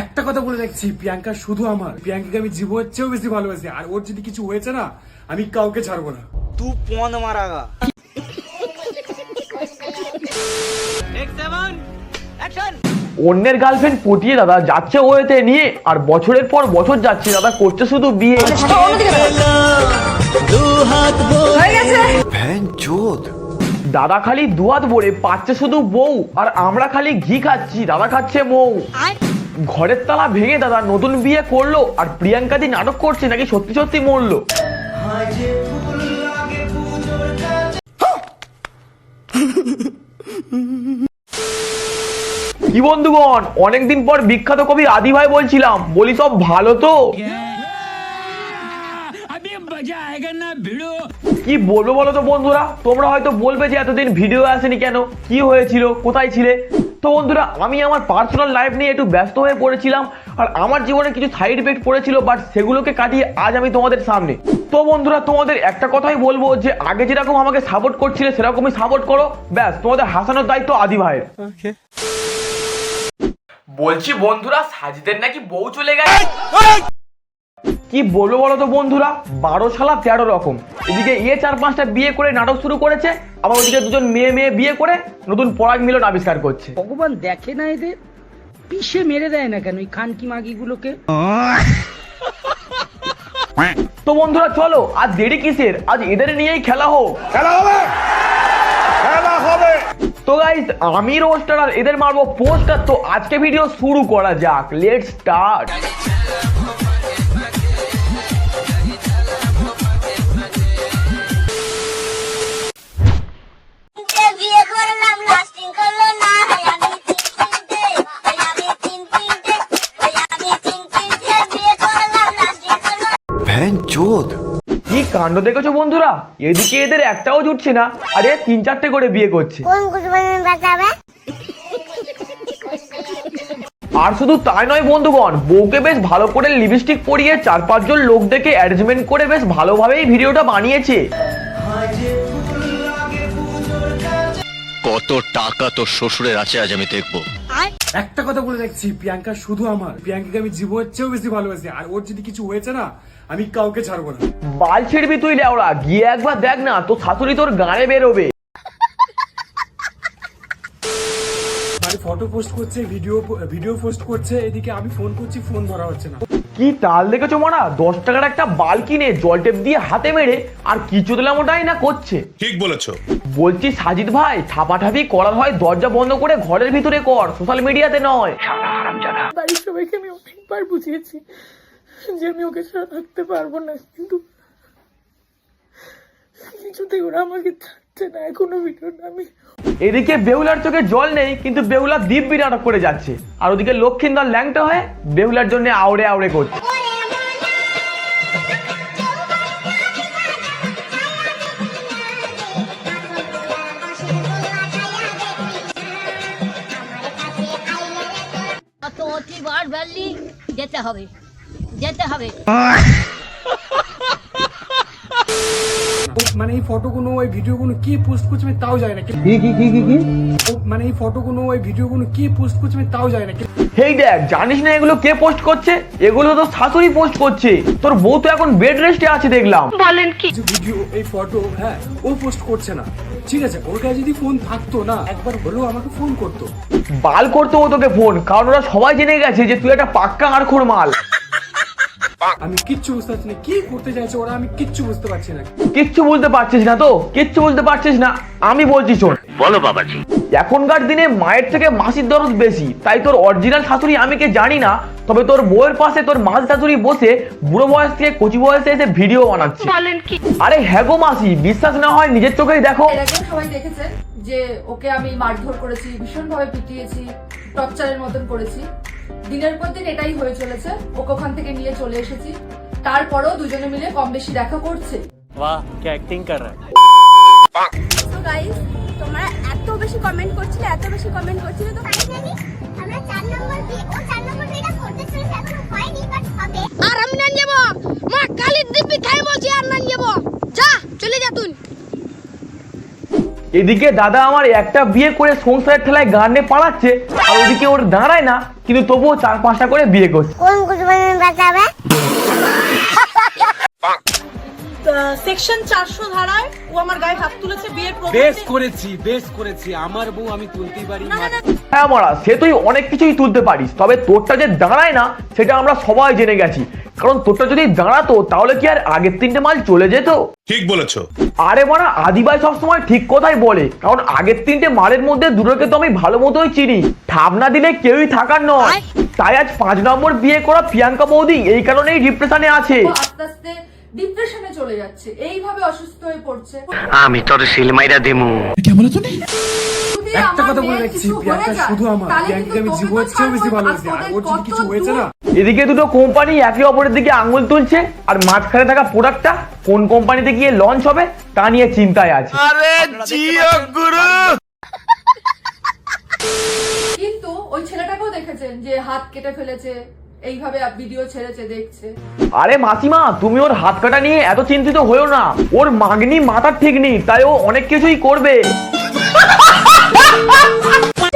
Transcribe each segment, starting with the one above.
একটা কথা বলে দেখছি প্রিয়াঙ্কা শুধু আমার। প্রিয়াঙ্কাকে আমি জীবনের চেয়েও বেশি ভালোবাসি আর ওর যদি কিছু হয়েছে না আমি কাউকে ছাড়বো না। তু পন মারাগা অন্যের গার্লফ্রেন্ড পটিয়ে দাদা যাচ্ছে ওয়েতে নিয়ে আর বছরের পর বছর যাচ্ছে দাদা করছে শুধু বিয়ে। হয়ে গেছে। দাদা খালি দুয়াত ভরে পাচ্ছে শুধু বউ আর আমরা খালি ঘি খাচ্ছি দাদা খাচ্ছে মৌ। ঘরের তালা ভেঙে দাদা নতুন বিয়ে করল আর প্রিয়াঙ্কা দি নাটক করছে নাকি সত্যি সত্যি মরলো? কি বন্ধুগণ অনেকদিন পর বিখ্যাত কবি আদি ভাই বলছিলাম বলি সব ভালো তো? কি বলব বলো তো বন্ধুরা? তোমরা হয়তো বলবে যে এতদিন ভিডিও আসেনি কেন? কি হয়েছিল? কোথায় ছিলে? তো বন্ধুরা আমি আমার পার্সোনাল লাইফ নিয়ে একটু ব্যস্ত হয়ে পড়েছিলাম আর আমার জীবনে কিছু সাইড ইফেক্ট পড়েছিল বাট সেগুলোকে কাটিয়ে আজ আমি তোমাদের সামনে। তো বন্ধুরা তোমাদের একটা কথাই বলব যে আগে যেরকম আমাকে সাপোর্ট করছিলে সেরকমই সাপোর্ট করো। ব্যাস তোমাদের হাসানোর দায়িত্ব আদি ভাইয়ের। বলছি বন্ধুরা সাজিদের নাকি বউ চলে গেছে? কি বলব বলো তো বন্ধুরা? বারো সালা তেরো রকম। এদিকে ইয়ে চার পাঁচটা বিয়ে করে নাটক শুরু করেছে আবার ওদিকে দুজন মেয়ে মেয়ে বিয়ে করে নতুন পরাগ মিলন আবিষ্কার করছে। ভগবান দেখে না এদের? পিষে মেরে দেয় না কেন এই খানকি মাগিগুলোকে? তো বন্ধুরা চলো আজ দেরি কিসের? আজ এদের নিয়েই খেলা হোক। খেলা হবে! খেলা হবে! তো গাইস আমি রোস্টার আর এদের মারবো পোস্টার তো আজকে ভিডিও শুরু করা যাক। লেট স্টার্ট করল কি কাণ্ড দেখেছ বন্ধুরা? এদিকে এদের একটাও জুটছে না আরে তিন চারটে করে বিয়ে করছে। কোন কুসুমানি বাঁচাবে আর শুধু তাই নয় বন্ধুগণ বউকে বেশ ভালো করে লিপস্টিক পরিয়ে চার পাঁচজন লোক দেখে অ্যারেঞ্জমেন্ট করে বেশ ভালোভাবেই ভিডিওটা বানিয়েছে। কত টাকা তোর শ্বশুরের আছে আজ আমি দেখব। একটা কথা বলে দেখছি প্রিয়াঙ্কা শুধু আমার। প্রিয়াঙ্কাকে আমি জীবনের চেয়েও বেশি ভালোবাসি। আর ওর যদি কিছু হয়েছে না আমি কাউকে ছাড়বো না। বাল ছিড়বি তুই লেওড়া গিয়ে একবার দেখ না তোর শাশুড়ি তোর গানে বেরোবে। মানে ফটো পোস্ট করছে ভিডিও ভিডিও পোস্ট করছে এদিকে আমি ফোন করছি ফোন ধরা হচ্ছে না। কি তাল দেখেছ মারা? দশ টাকার একটা বাল কিনে জল টেপ দিয়ে হাতে মেরে আর কিছু দিলাম ওটাই না করছে। ঠিক বলেছ। বলছি সাজিদ ভাই ঠাপাঠাপি করার হয় দরজা বন্ধ করে ঘরের ভিতরে কর সোশ্যাল মিডিয়াতে নয়। বাড়ির সবাইকে আমি অনেকবার বুঝিয়েছি। যে আমি ওকে ছাড়া থাকতে পারব না কিন্তু কিছুতেই ওরা আমাকে ছাড়ছে না এখনও ভিডিওটা আমি এদিকে বেহুলার চোখে জল নেই কিন্তু বেহুলা দিব্যি নাটক করে যাচ্ছে। আর ওদিকে লক্ষ্মীন্দর ল্যাংটা হয়ে বেহুলার জন্য আউড়ে আউড়ে করছে। যেতে হবে। যেতে হবে। ও মানে এই ফটোগুলো ওই ভিডিওগুলো কে পোস্ট করছে আমি তাও জানি না। কি কি কি কি মানে এই ফটোগুলো ওই ভিডিওগুলো কে পোস্ট করছে আমি তাও জানি না। কি হেই দেখ জানিস না এগুলো কে পোস্ট করছে? এগুলো তো শাশুড়ি পোস্ট করছে। তোর বউ তো এখন বেড রেস্টে আছে দেখলাম। যে ভিডিও এই ফটো হ্যাঁ ও পোস্ট করছে না। ঠিক আছে ওর কাছে যদি ফোন থাকতো না একবার হলেও আমাকে ফোন করতো। বাল করতে ও তোকে ফোন কারণ ওরা সবাই জেনে গেছে যে তুই একটা পাক্কা আড়খোর মাল। আমি কিচ্ছু বুঝতে পারছি না। কি করতে চাইছে ওরা আমি কিচ্ছু বুঝতে পারছি না। কিচ্ছু বুঝতে পারছিস না তো? কিচ্ছু বুঝতে পারছিস না? আমি বলছি শোন। বলো বাবাজি। এখনকার দিনে মায়ের থেকে মাসির দরদ বেশি। তাই তোর অরিজিনাল শাশুড়ি আমি কে জানি না তবে তোর বউয়ের পাশে তোর মাসি শাশুড়ি বসে বুড়ো বয়স থেকে কচি বয়সে এসে ভিডিও বানাচ্ছে। আরে হ্যাঁ গো মাসি বিশ্বাস না হয় নিজের চোখেই দেখো। এর সবাই দেখেছে যে ওকে আমি মারধর করেছি ভীষণভাবে পিটিয়েছি। টর্চারের মতন করেছি। দিনের পর দিন এটাই হয়ে চলেছে। ওকে ওখান থেকে নিয়ে চলে এসেছি। তারপরেও দুজনে মিলে কম বেশি দেখা করছে। তো গাইস তোমরা এত বেশি কমেন্ট করছিলে এত বেশি কমেন্ট করছিলে তো? আমরা চার নম্বর বিয়ে ও চার নম্বর বিয়েটা করতে চলেছে এখনও হয়নি বাট হবে। আর আমি না যাব মা কালীর দিব্যি খাই বলছি আর না যাব যা চলে যা তুই এদিকে দাদা আমার একটা বিয়ে করে সংসারের ঠেলায় গানে পাড়াচ্ছে আর ওদিকে ওর দাঁড়ায় না, কিন্তু তবুও চার পাঁচটা করে বিয়ে করছে। কোন সেকশন চারশো ধারায় ও আমার গায়ে হাত তুলেছে বিয়ের বেশ করেছি বেশ করেছি। আমার বউ আমি তুলতেই পারি হ্যাঁ মারা সে তুই অনেক কিছুই তুলতে পারিস তবে তোরটা যে দাঁড়ায় না সেটা আমরা সবাই জেনে গেছি। কারণ তোরটা যদি দাঁড়াতো তাহলে কি আর আগের তিনটে মাল চলে যেত? ঠিক বলেছ। আরে মারা আদিবাই সবসময় ঠিক কথাই বলে কারণ আগের তিনটে মালের মধ্যে দুটোকে তো আমি ভালো মতোই চিনি। ঠাবনা দিলে কেউই থাকার নয়। তাই আজ পাঁচ নম্বর বিয়ে করা প্রিয়াঙ্কা বৌদি এই কারণেই ডিপ্রেশনে আছে। আস্তে আস্তে ডিপ্রেশনে চলে যাচ্ছে। এইভাবে অসুস্থ হয়ে পড়ছে। আমি তোর সিলমাইরা দিমু। যদি একটা কথা বলে রাখছি প্রিয়াঙ্কা শুধু আমার। তাহলে আমি জীবনের চেয়েও বেশি ভালোবাসি আর ওর যদি কিছু হয়েছে না? এদিকে দুটো কোম্পানি একে অপরের দিকে আঙুল তুলছে আর মাঝখানে থাকা প্রোডাক্টটা কোন কোম্পানিতে গিয়ে লঞ্চ হবে তা নিয়ে চিন্তায় আছে। কিন্তু ওই ছেলেটাকেও দেখেছেন যে হাত কেটে ফেলেছে? এইভাবে ভিডিও ছেড়েছে দেখছে। আরে মাসিমা তুমি ওর হাত কাটা নিয়ে এত চিন্তিত হয়েও না। ওর মাগনি মাথার ঠিক নেই তাই ও অনেক কিছুই করবে।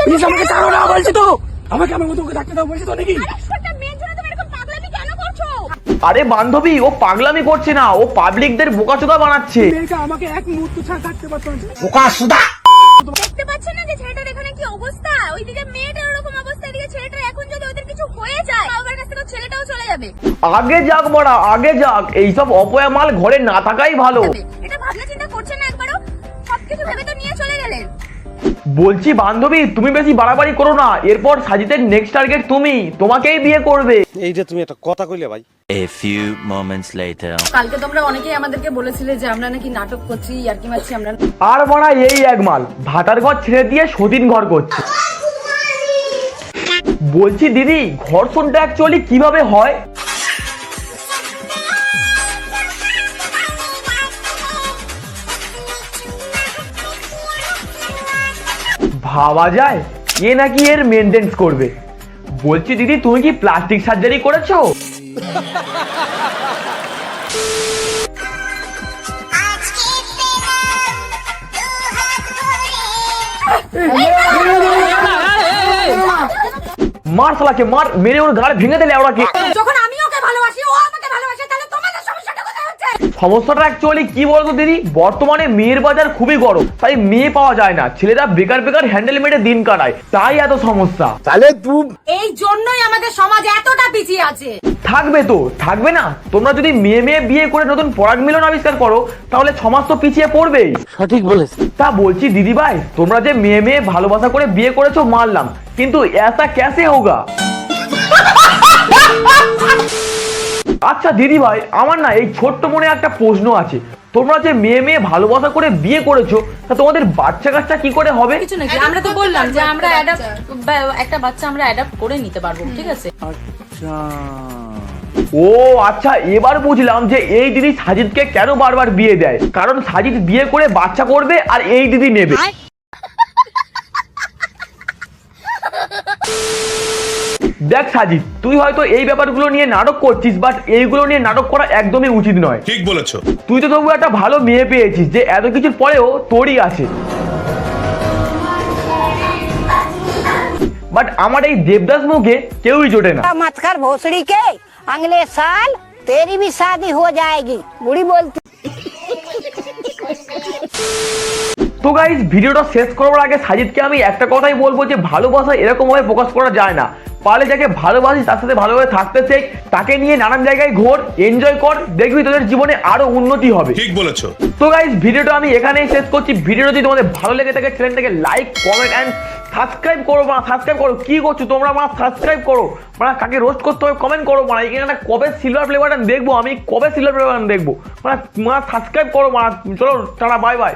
প্লিজ আমাকে ছাড়ো না বলছি তো। আমাকে আমার মতো ওকে ডাক্তার দাও বলছি তো নাকি? আরে বান্ধবী ও পাগলামি করছে না ও পাবলিকদের বোকাচোদা বানাচ্ছে। আমাকে এক মুহূর্ত ছাড়া থাকতে পারতো না। দেখতে পাচ্ছেন না যে ছেলেটার এখানে কি অবস্থা ওইদিকে মেয়েটার ওরকম অবস্থা এদিকে ছেলেটার এখন যদি ওদের কিছু হয়ে যায় বাবার কাছ থেকে ছেলেটাও চলে যাবে। আগে যাক মরা আগে যাক। এইসব অপয়া মাল ঘরে না থাকাই ভালো। এটা ভাবনা চিন্তা করছেন না একবারও? সবকিছু ভেবে তো নিয়ে চলে গেলেন। বলছি বান্ধবী তুমি বেশি বাড়াবাড়ি করো না। এরপর সাজিদের নেক্সট টার্গেট তুমি। তোমাকেই বিয়ে করবে। এইটা তুমি একটা কথা কইলে ভাই। A few moments later. কালকে তোমরা অনেকেই আমাদেরকে বলেছিলে যে আমরা নাকি নাটক করছি ইয়ার্কি মারছি আমরা আর মারা এই এক মাল। ভাতার ঘর ছেড়ে দিয়ে সতীন ঘর করছে। বলছি দিদি ঘর্ষণটা অ্যাকচুয়ালি কীভাবে হয়? ভাবা যায় এ নাকি এর মেনটেন্স করবে? বলছি দিদি তুমি কি প্লাস্টিক সার্জারি করেছ? মার শালাকে মার মেরে ওর গাড় ভেঙে দিলে ওরাকে যখন আমি ওকে ভালোবাসি ও আমাকে ভালোবাসে তাহলে তোমাদের সমস্যাটা কোথায় হচ্ছে সমস্যাটা অ্যাকচুয়ালি কি বলতো দিদি? বর্তমানে মেয়ের বাজার খুবই গরম তাই মেয়ে পাওয়া যায় না। ছেলেরা বেকার বেকার হ্যান্ডেল মেরে দিন কাটায় তাই এত সমস্যা। তাহলে এই জন্যই আমাদের সমাজ এতটা পিছিয়ে আছে। থাকবে তো থাকবে না? তোমরা যদি মেয়ে মেয়ে বিয়ে করে নতুন পরাগ মিলন আবিষ্কার করো তাহলে সমাজ তো পিছিয়ে পড়বেই। সঠিক বলেছ। তা বলছি দিদি ভাই তোমরা যে মেয়ে মেয়ে ভালোবাসা করে বিয়ে করেছ মানলাম। কিন্তু এসা ক্যাসে হোগা? আচ্ছা দিদি ভাই আমার না এই ছোট্ট মনে একটা প্রশ্ন আছে। তোমরা যে মেয়ে মেয়ে ভালোবাসা করে বিয়ে করেছ তা তোমাদের বাচ্চা কাচ্চা কি করে হবে? কিছু নাকি আমরা তো বললাম যে আমরা অ্যাডাপ্ট একটা বাচ্চা আমরা অ্যাডাপ্ট করে নিতে পারব ঠিক আছে? আচ্ছা। ও আচ্ছা এবার বুঝলাম যে এই দিদি সাজিদকে কেন বারবার বিয়ে দেয়। কারণ সাজিদ বিয়ে করে বাচ্চা করবে আর এই দিদি নেবে। দেখ সাজিদ তুই হয়তো এই ব্যাপারগুলো নিয়ে নাটক করছিস বাট এইগুলো নিয়ে নাটক করা একদমই উচিত নয়। ঠিক বলেছ। তুই তো তবু একটা ভালো মেয়ে পেয়েছিস যে এত কিছুর পরেও তোরই আছে। বাট আমার এই দেবদাস মুখে কেউই জোটে না। মাতকার ভোসড়ি কে? আগলে সাল তেরি ভি শাদি হো যায়গি। বুড়ি বলতি তো গাইজ ভিডিওটা শেষ করার আগে সাজিদকে আমি একটা কথাই বলব যে ভালোবাসা এরকমভাবে প্রকাশ করা যায় না। পারলে যাকে ভালোবাসিস তার সাথে ভালোভাবে থাকতে শেখ। তাকে নিয়ে নানান জায়গায় ঘোর এনজয় কর। দেখবি তোদের জীবনে আরও উন্নতি হবে। ঠিক বলেছ। তো গাইজ ভিডিওটা আমি এখানেই শেষ করছি। ভিডিওটা যদি তোমাদের ভালো লেগে থাকে চ্যানেলটাকে লাইক কমেন্ট অ্যান্ড সাবস্ক্রাইব করো মানে সাবস্ক্রাইব করো। কি করছ তোমরা মানে সাবস্ক্রাইব করো। মানে কাকে রোস্ট করতে হবে কমেন্ট করো মানে এখানে কবে সিলভার প্লে বাটন দেখব আমি? কবে সিলভার প্লে বাটন দেখব? মানে মানে সাবস্ক্রাইব করো মানে চলো টাটা বাই বাই